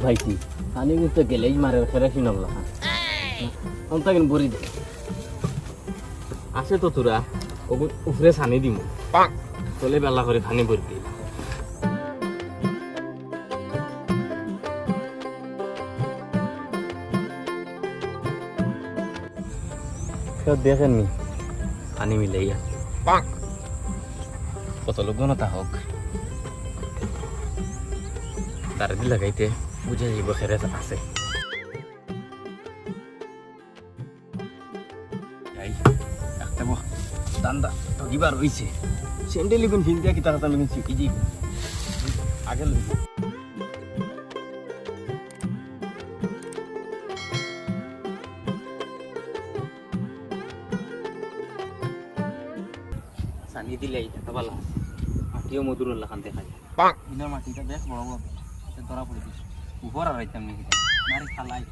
ও ভাইছি পানি কিন্তু গেলেই মারে ফেরাসি নবলা অন্ত কিন্তু বরি দে। আছে তো তোরা। উপরে ছানি দিম। তলে বেলা করে ফানি ভরবি। কেউ দেখেননি পানি মিলাইয়া কত তা হোক। তার দি লাগাইতে। বুঝে যাব খেরে আছে দান্দা ঠগিবার রইছে স্যান্ডেল কিতা শিখি আগে সানি দিলে এটা ভালো মাটিও মধুর লাখান দেখা যায় মাটিটা বেশ বড় বড় ধরা পড়ে দিস উপর রাইতাম নাকি মারি খালাই।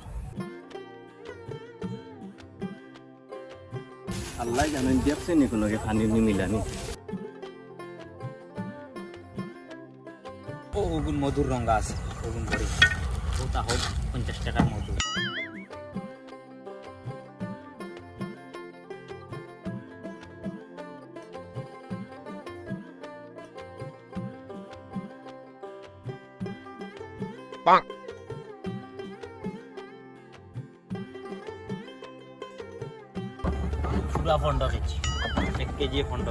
আল্লাহ জানেন দেখছে নি কোনো পানি নি মিলানি ও ওগুন মধুর রঙা আছে। ওগুন করে ওটা হোক পঞ্চাশ টাকার মধুর পুরা ফন্ড এক কেজি ফন্ড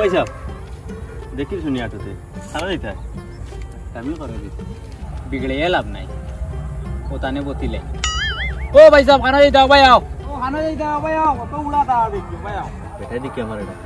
কেজি দেখি শুনি আটোতে। সারা দিতে করে বিগড়ে লাভ নাই। ও তানে বতিলে। ও ভাই সাহেব খানা দিতে ভাই আও। ও খানা দিতে ভাই আও। তো উড়া দা দেখি ভাই আও। বেটা দেখি আমার এটা।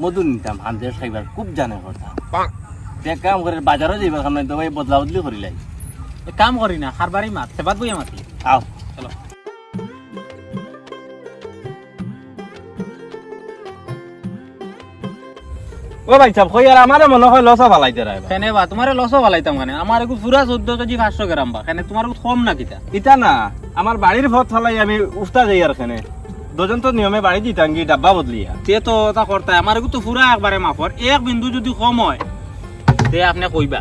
মধু নিতাম হান্ড্রেড খাইবার খুব জানে কথা। তে কাম করে বাজারও যাইবার খাম তো ভাই বদলা বদলি করি লাই। কাম করি না খারবারই মাত সেবাত বইয়া মাতি আও। চলো। ও ভাই সাহেব কই আর আমারে মনে হয় লসা ভালাই দেরা কেনে বা তোমারে লসা ভালাইতাম কেনে? আমার একু পুরা 14 কেজি 500 গ্রাম বা কেনে তোমার কম না কিতা? ইতা না আমার বাড়ির ভর ফালাই আমি উস্তা যাই আর কেনে। দুজন তো নিয়মে বাড়ি দিতাম কি ডাব্বা বদলিয়া। তে তো তা করতা আমার তো পুরা একবারে মাফর এক বিন্দু যদি কম হয় তে আপনি কইবা।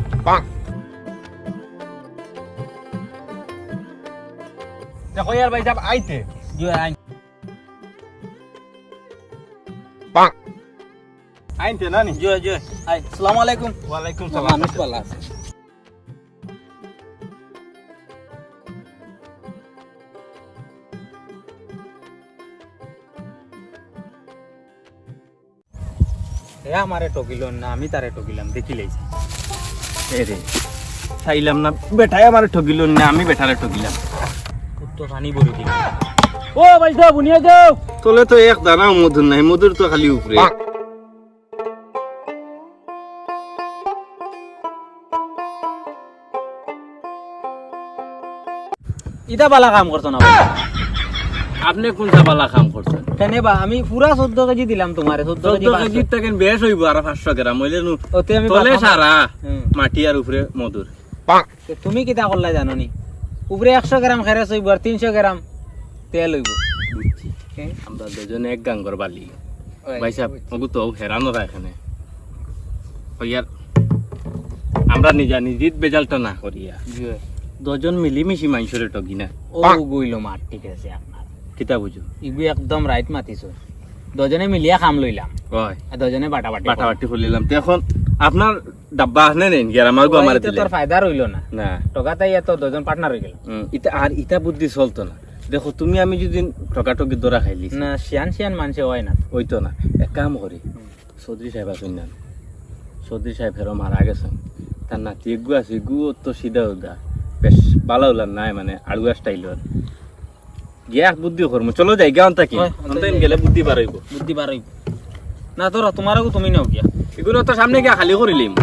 ভাই আইতে। আইনতে না নি? জি জি আই আসসালামু আলাইকুম। ওয়ালাইকুম মানুষ ভালো আছে। এ আমারে টকিল না আমি তারে টকিলাম দেখি লাইছি রে চাইলাম না বেটাই আমার ঠকিল না আমি বেটারে ঠকিলাম। তো পানি ভরি দিল ও ভাই সাহেব উনিয়ে যাও তোলে তো এক দানাও মধুর নাই মধুর তো খালি উপরে। ইটা বালা কাম করছ না। আপনি কোন চাপালা কাম করছেন? কেনে বা আমি পুরা চোদ্দ কেজি দিলাম তোমারে চোদ্দ কেজি চোদ্দ টাকা বেশ হইব আর পাঁচশো গ্রাম হইলে নু ওতে আমি তলে সারা মাটি আর উপরে মধুর। তুমি কিতা করলা জানো নি উপরে একশো গ্রাম খেরেস হইব আর তিনশো গ্রাম তেল হইব। আমরা দুজনে এক গাঙ্গর বালি। ভাই সাহেব ওগু তো হেরানো রা এখানে। ইয়ার আমরা নিজা নিজিত বেজালটা না করিয়া। দুজন মিলিমিশি মানুষের টগি না ও গইল মার ঠিক আছে। কিতা বুঝো ইগু একদম রাইট মাতিছ। দুজনে মিলিয়া খাম লইলাম হয়। দুজনে বাটা বাটি খুলিলাম তো এখন আপনার ডাব্বা গো আমার দিলে। তোর ফায়দা রইল না। না। টকা তাই এত দুজন পার্টনার হয়ে গেল। ইটা আর ইটা বুদ্ধি চলতো না। দেখো তুমি আমি যদি টকাটকি দরা খাইলি। না শিয়ান শিয়ান মানুষে হয় না। ওইতো না। এক কাম করি চৌধুরী সাহেব আসুন না। চৌধুরী সাহেব ফেরো মারা গেছেন তার নাতি এগু আছে এগু তো সিধা উদা। বেশ ভালো নাই মানে আড়ুয়া স্টাইলর গিয়া বুদ্ধি করব চলো যাই গান থাকি হয়, গেলে বুদ্ধি বার হইব। বুদ্ধি বার হইব। না তোরা তোমারও তুমি নাও গিয়া। এগুলো তো সামনে গিয়া খালি করিলিম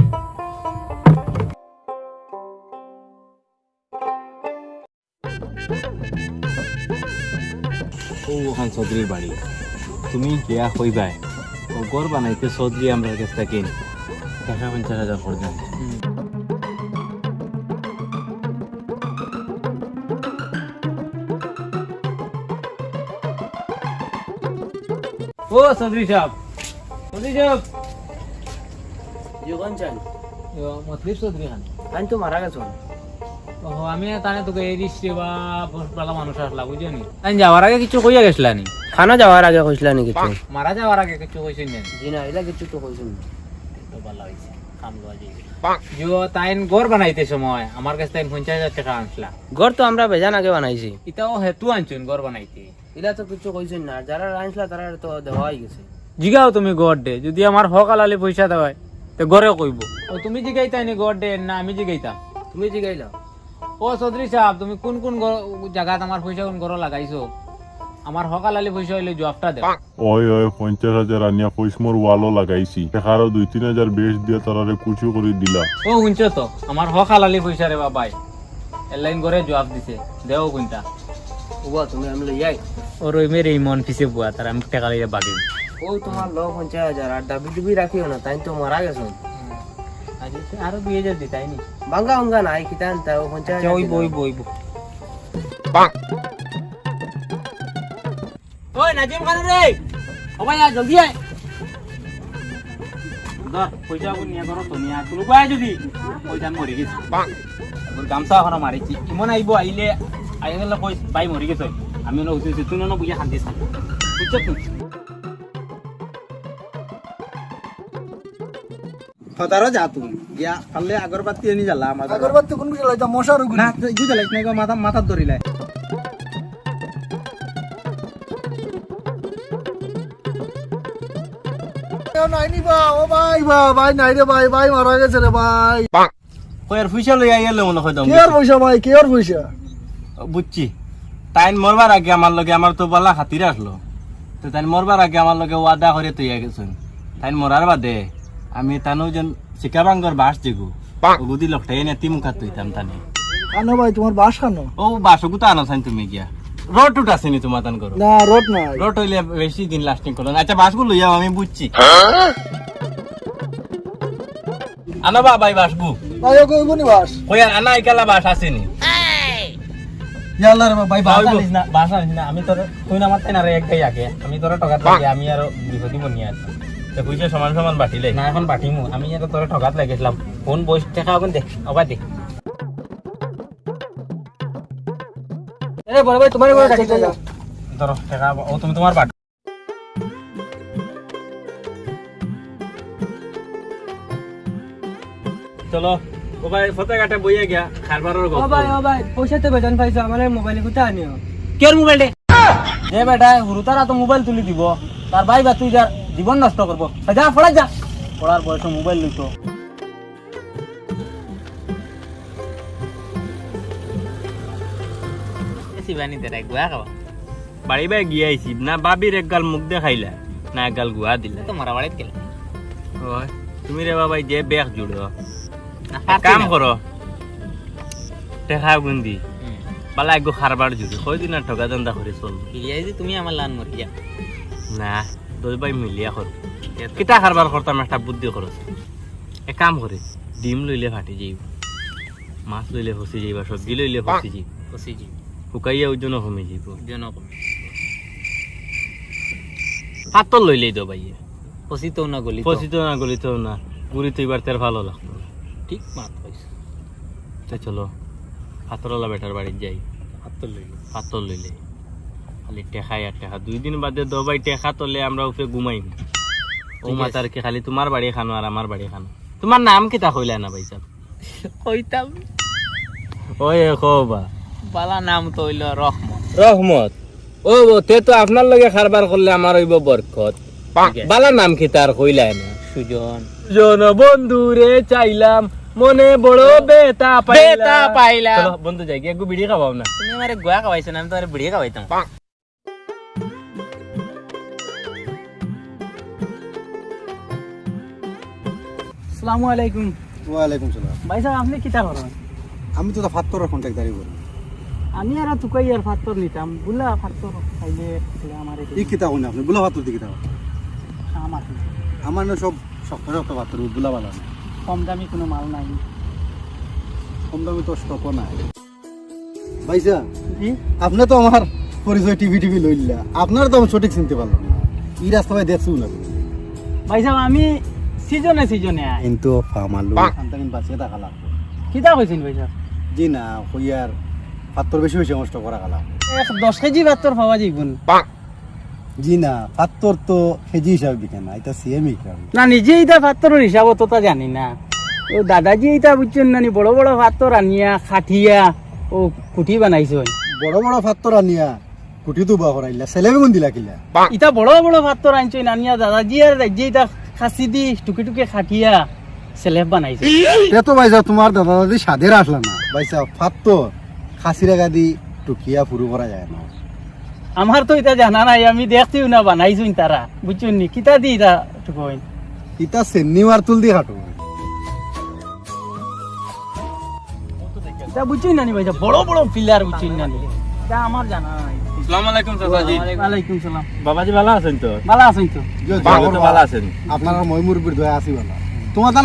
ও ওখান চৌধুরীর বাড়ি। তুমি গিয়া কইবাই ও গড় বানাইতে চৌধুরী আমরা কাছ থেকে। টাকা পঞ্চাশ হাজার করে দেন ও চৌধুরী সাহেব। চৌধুরী সাহেব। যখন চান। মতলিব চৌধুরী খান। আমি তো মারা গেছো ও আমি তানে তোকে এই দিচ্ছি বা মানুষ আসলা নি? আমি যাওয়ার আগে কিছু কইয়া গেছিলা নি? খানা যাওয়ার আগে কইছিলা নি কিছু। মারা যাওয়ার আগে কিছু কইছেন নি? জি না এলা কিছু তো কইছেন তো ভালো সময় আমার কাছে তাইন পঞ্চাশ হাজার টাকা আনসলা ঘর তো আমরা বেজান আগে বানাইছি। ইটাও হেতু আনছুন ঘর বানাইতে। এলা তো কিছু কইছেন না। যারা আনছিলা তারা তো দেওয়াই গেছে। জিগাও তুমি যদি আমার হক আলালি পয়সা দেওয়ায় তো ঘরে কইব। ও তুমি জিগাইতাই নি না আমি জিগাইতাম তুমি জিগাইলা? ও চৌধুরী সাহেব তুমি কোন কোন জায়গাত আমার পয়সা কোন লাগাইছো? আমার হক আলালি পয়সা হইলে জবাবটা দেও। ওই ওই পঞ্চাশ হাজার আনিয়া পয়সমোর ওয়ালও লাগাইছি। দুই তিন হাজার বেশ দিয়ে তারারে কুচু করে দিলা। ও শুনছো তো? আমার হক আলালি পয়সা রে বাবাই। এলাইন করে জবাব দিছে। দেও কোনটা? ওবা তুমি আমি লইয়াই ওর ওই মেরে মন পিছে বুয়া তার আমি টাকা লইয়া বাকি ও তোমার লো পঞ্চাশ হাজার আর ডাবি ডুবি রাখিও না তাই তো মারা গেছো আরও দুই হাজার দিতাই নি? বাঙ্গা উঙ্গা নাই কিতা আনতা ও পঞ্চাশ হাজার ওই। বই বই ওই নাজিম খান রে ও ভাই আয় জলদি আয়। ধর পয়সা কোন নিয়া করো তো নিয়া তুলো যদি। পয়সা মরে গেছে। গামছা এখন মারিছি ইমন আইব আইলে আই গেলে কই বাই মরে গেছে। আমি ন উঠেছি তুই ন বুঝে শান্তি থাক বুঝছ তুই হতারও যা তুমি। গিয়া পারলে আগরবাতি এনে জ্বালা আমার আগরবাতি কোন বিকে লাইতা মশার না ইগু জ্বালাইছ না মাথা মাথাত ধরিলাই নাইনি বা? ও ভাই বা ভাই নাই রে ভাই ভাই মারা গেছে রে ভাই কয়ার পয়সা লই আইলে মনে হয় কে আর পয়সা ভাই কে আর পয়সা বুঝছি। তাইন মরবার আগে আমার লগে আমার তো বালা খাতির আসলো। তো তাইন মরবার আগে আমার লগে ওয়াদা করে তুই গেছেন। তাইন মরার বাদে আমি তানো যেন চিকাবাঙ্গর বাস দিগু গুদি লকটাই এনে তিমুখা তুইতাম তানে। কানো ভাই তোমার বাস কানো ও বাসগু তো আনো চাইন তুমি গিয়া। রোড টুট আসেনি তোমার তান করো না রোড নাই। রোড হইলে বেশি দিন লাস্টিং করো না। আচ্ছা বাসগুলো লইয়াও আমি বুঝছি। আনো বা ভাই বাসবু ভাই ওকে ওইব নি বাস? কই আর আনা একালা বাস আসেনি ইয়াল্লা ভাই বাস বাস না। বাস আনিস না। আমি তোর তুই না মারতে না রে একটাই আগে। আমি তোর ঠকাত লাগে আমি আর বিপদি বনি আর তো কইছে সমান সমান বাটিলে না এখন বাটিমু আমি আর তোর ঠগাত লাগিয়েছিলাম ফোন বই টাকা এখন দে। আবার দে। এ বড় ভাই তোমার করে ডাকি ধরো টাকা ও তুমি তোমার বাট চলো। ও ভাই ফতে কাটে বইয়ে গিয়া খারবারের গল্প। ভাই পয়সা তো বেতন পাইছো আমার মোবাইল কোথা আনিও? কের মোবাইল দে যে বেটা হুরুতারা তো মোবাইল তুলি দিব। তার ভাই বা তুই যার জীবন নষ্ট করব। যা পড়া যা। পড়ার বয়স মোবাইল লইতো বাড়ি বাই গিয়ে আইছি না বাবির এক গাল মুখ দেখাইলা না এক গাল গুয়া দিলা। তো মারা বাড়িতে গেলে তুমি রে বাবাই যে বেগ জুড়ো। কাম করো। টেকা গুন্দি। বালা একগো খারবার জুড়ি কয়দিন আর ঠকা দান্দা করে চল। ফিরিয়াই যে তুমি আমার লান মরিয়া। না দুই ভাই মিলিয়া কর। কিতা খারবার করতাম একটা বুদ্ধি খরচ। এক কাম করে ডিম লইলে ফাটি যাইব। মাছ লইলে ফসি যাইবা সবজি লইলে ফসি যাইব। কষি জি শুকাইয়া ওজন কমে যাইব। জনক পাতল লইলেই তো ভাইয়ে। কষি তো না গলি ফসি তো না গলিতেও না। গুড়ি তো এবার তার ভালো লাগতো। না। ঠিক মাত কইছ। তো চলো পাতরওয়ালা বেটার বাড়ি যাই। হাত লইল। পাতল লইলে। খালি টেকাই আর টেকা। দুই দিন বাদে দবাই টেকা তলে আমরা উপরে ঘুমাইম। ও মাতার কি খালি তোমার বাড়ি খানো আর আমার বাড়ি খানো। তোমার নাম কিতা কইলা না ভাই সাহেব কইতাম। ওই বা বালা নাম তো হইল রহমত। রহমত? ও তে তো আপনার লগে খারবার করলে আমার হইব বরকত। বালা নাম কি তার কইলাই না? সুজন। জন বন্ধু রে চাইলাম। মনে বড় বেতা বেতা পাইলা। চলো বন্ধু যাই গিয়ে একটু বিড়ি খাওয়াও না। তুমি আমার গোয়া খাওয়াইছো না আমি তোমার বিড়িয়ে খাওয়াইতাম। আসসালামু আলাইকুম। ওয়ালাইকুম সালাম। ভাই সাহেব আপনি কিতা করেন? আমি তো ফাত্তরের কন্ট্যাক্টারি করি। আমি আর তো তুকাই আর ফাত্তর নিতাম। বুলা ফাত্তর খাইলে আমার ই কিতা কোন আপনি? বুলা ফাত্তর দি কিতা কাম আছে আমার না সব শক্ত শক্ত ফাত্তর বুলা বালা না কম দামি কোনো মাল নাই। কম দামে তো স্টকও নাই। ভাইসা আপনি তো আমার পরিচয় টিভি টিভি লইলা। আপনার তো আমি সঠিক চিনতে পারলাম না। ই রাস্তায় দেখছু না? ভাই সাহেব আমি সিজনে সিজনে আই। কিন্তু ফামালু খানতামিন বাঁচিয়ে থাকা লাগবে। কিতা কইছেন ভাই সাহেব জি না হইয়ার ফাত্তর বেশি হয়েছে নষ্ট করা গেলাম এক দশ কেজি ফাত্তর পাওয়া যাইব জি না ফাত্তর তো কেজি হিসাবে বিকে না এটা সিএম হিসাবে। না নিজে এটা ফাত্তরের হিসাব তো তা জানি না। ও দাদাজি এটা বুঝছেন নানি বড় বড় ফাত্তর আনিয়া খাটিয়া ও কুটি বানাইছে বড় বড় ফাত্তর আনিয়া কুটি তো বা করাইলা ছেলে বেগুন দিলা কিলা ইটা বড় বড় ফাত্তর আনছে আনিয়া দাদাজি আর রাজ্যে এটা খাসি দি টুকে টুকে খাটিয়া সেলেব বানাইছে। তে তো ভাইসা তোমার দাদা দাদি সাদের আসলা না। ভাইসা ফাত্তর খাসির দি টুকিয়া ফুরু করা যায় না। আমার তো এটা জানা নাই আমি দেখছিও না বানাইছুন তারা। বুঝছেন নি? কিতা দি এটা টুকইন? ইতা চেন্নি মার তুল দি এটা বুঝছেন নানি ভাই? বড় বড় পিলার বুঝছেন নানি এটা আমার জানা নাই। আসসালামু আলাইকুম চাচাজি। ওয়ালাইকুম সালাম। বাবাজি ভালো আছেন তো? ভালো আছেন তো? বাবা তো ভালো আছেন। আপনার মই মুরব্বীর দয়া আসি বলা।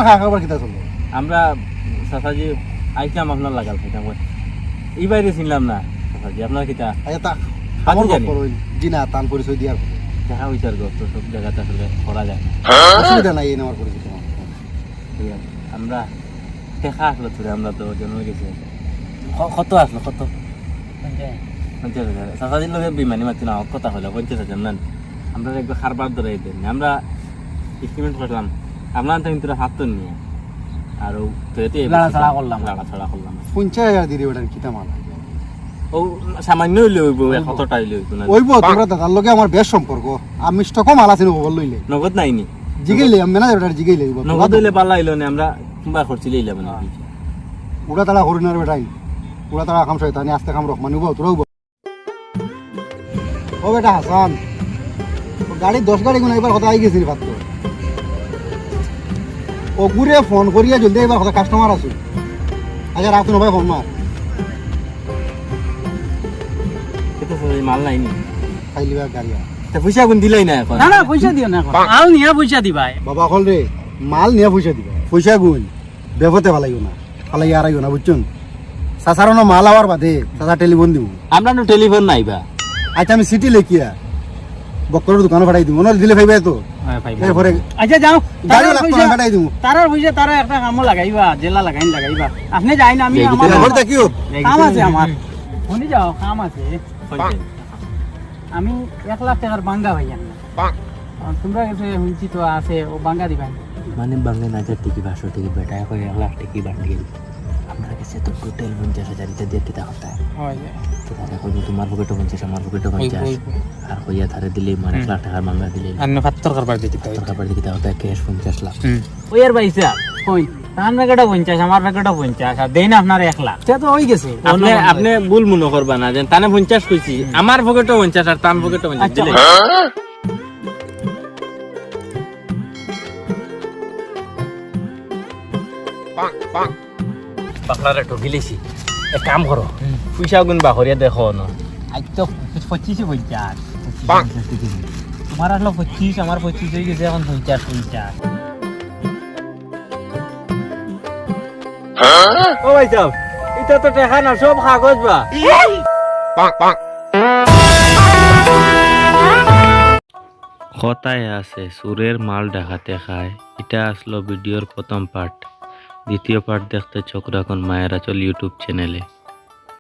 খা খাবার কিতা চলো? আমরা চাচাজি আইতাম আপনার লাগাল খাইতাম। এই বাইরে চিনলাম না চাচাজি। আপনার কিতা? হাতি জানি। জি না তান পরিচয় দিয়ার দেখা হয়েছে আর গত সব জায়গাতে আসলে করা যায় না। অসুবিধা নাই এই আমার। দেখা আসলো তোরে আমরা তো জন্ম গেছি। কত আসলো কত? পঞ্চাশ। হাজার। চাচাজির লোক বিমানি মাতি না কথা হলো পঞ্চাশ হাজার না আমরা একবার খারবার ধরে দেন। আমরা এস্টিমেট করলাম আমরা তো কিন্তু হাত তো নিয়ে। আর ও তো এতে লাড়াচাড়া করলাম। লাড়াছাড়া করলাম। পঞ্চাশ হাজার দিদি ওটার কিতা মালা ও সামান্য হইলে হইব কতটা হইলে হইব না। ওইব তোমরা দাদার লগে আমার বেশ সম্পর্ক। আমি স্টক মাল আছে নবল লইলে। নগদ নাইনি জিগাইলে আমি জিগাইলে নগদ হইলে পাল্লা হইল না আমরা কিংবা খরচিলে হইলে মানে। উড়া তাড়া হরিণার বেটাই। উড়া তাড়া খাম শয়তানি আস্তে খাম রহমান উব তোরা উব ও বেটা হাসান ও গাড়ি দশ গাড়ি গুণ এবার কথা আই গেছিল পাত্র ও ঘুরে ফোন করিয়া জলদি এবার কথা কাস্টমার আছো। আচ্ছা রাখতো নবাই ফোন মার। মাল নাইনি খাইলিবা গাড়িয়া তা পয়সা কোন দিলাই না এখন? না না পয়সা দিও না এখন। মাল নিয়ে পয়সা দিবা বাবা কল রে মাল নিয়ে পয়সা দিবা পয়সা গুণ বেবতে ভালাইও না। ভালাই আর আইও না বুঝছুন সাসারও মাল আওয়ার বাদে সাসা টেলিফোন দিব আমরা তো টেলিফোন নাইবা আচ্ছা আমি সিটি লেখিয়া বক্করের দোকানে পাঠাই দিব নহলে দিলে ভাইবে তো। এরপরে আচ্ছা যাও। গাড়ি পয়সা না দিব তারার পয়সা তারা একটা কামো লাগাইবা জেলা লাগাইন লাগাইবা। আপনি যাই না আমি আমার ঘর কাম আছে আমার শুনি যাও কাম আছে। আমি এক লাখ টাকার বাঙ্গা ভাই তোমরা কাছে শুনছি তো আছে ও বাঙ্গা দিবা মানে বাংলা নাজার টিকি বাসো টিকি বেটা এখন এক লাখ টিকি বান্ডিল আমরা কাছে তো টোটাল পঞ্চাশ হাজার এটা দিয়ে কিতা হতা হয় কইব তোমার পকেটে পঞ্চাশ আমার পকেটে পঞ্চাশ। আর কইয়া ধারে দিলে মানে এক লাখ টাকার মাঙ্গা দিলে। ফাত্তর করবার কিতা হতা ক্যাশ পঞ্চাশ লাখ। ওই আর কই তার প্যাকেটও পঞ্চাশ আমার প্যাকেটও পঞ্চাশ আর দেন আপনার এক লাখ। সে তো হয়ে গেছে। আপনি আপনি ভুল মনে করবা না যেন তানে পঞ্চাশ কইছি আমার পকেটে পঞ্চাশ আর তার পকেটে পঞ্চাশ আচ্ছা। এক কাম করো পয়সা গুণ বাহরিয়া দেখো ন আজ তো পঁচিশ পঞ্চাশ। তোমার আসলো পঁচিশ আমার পঁচিশ হয়ে গেছে এখন পঞ্চাশ পঞ্চাশ। ও কথায় আছে, সুরের মাল দেখাতে খায়। এটা আসলো ভিডিওর প্রথম পার্ট। দ্বিতীয় পার্ট দেখতে চোখ রাখুন মায়ের আচল ইউটিউব চ্যানেলে।